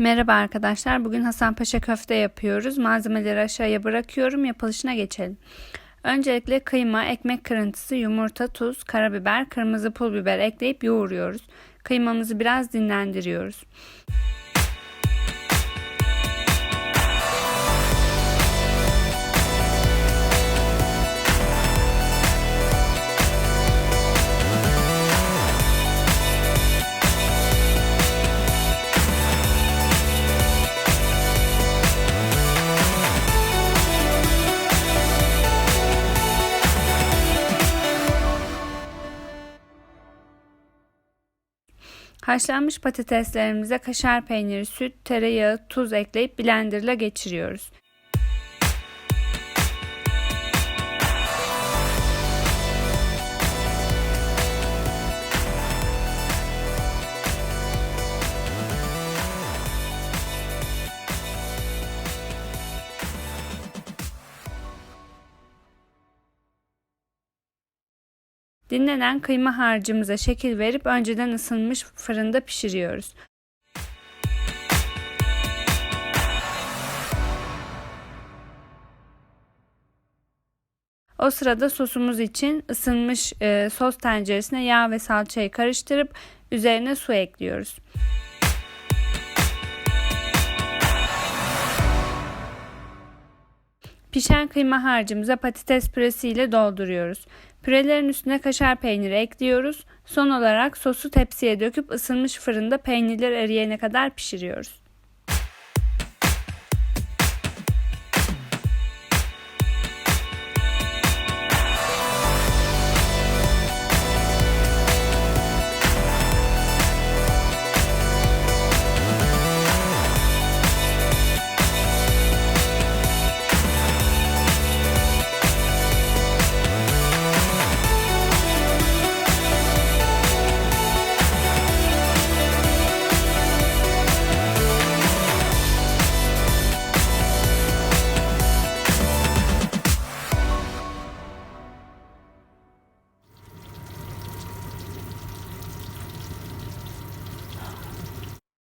Merhaba arkadaşlar. Bugün Hasanpaşa köfte yapıyoruz. Malzemeleri aşağıya bırakıyorum. Yapılışına geçelim. Öncelikle kıyma, ekmek kırıntısı, yumurta, tuz, karabiber, kırmızı pul biber ekleyip yoğuruyoruz. Kıymamızı biraz dinlendiriyoruz. Haşlanmış patateslerimize kaşar peyniri, süt, tereyağı, tuz ekleyip blenderla geçiriyoruz. Dinlenen kıyma harcımıza şekil verip önceden ısınmış fırında pişiriyoruz. O sırada sosumuz için ısınmış e, sos tenceresine yağ ve salçayı karıştırıp üzerine su ekliyoruz. Pişen kıyma harcımıza patates püresi ile dolduruyoruz. Pürelerin üstüne kaşar peyniri ekliyoruz. Son olarak sosu tepsiye döküp ısınmış fırında peynirler eriyene kadar pişiriyoruz.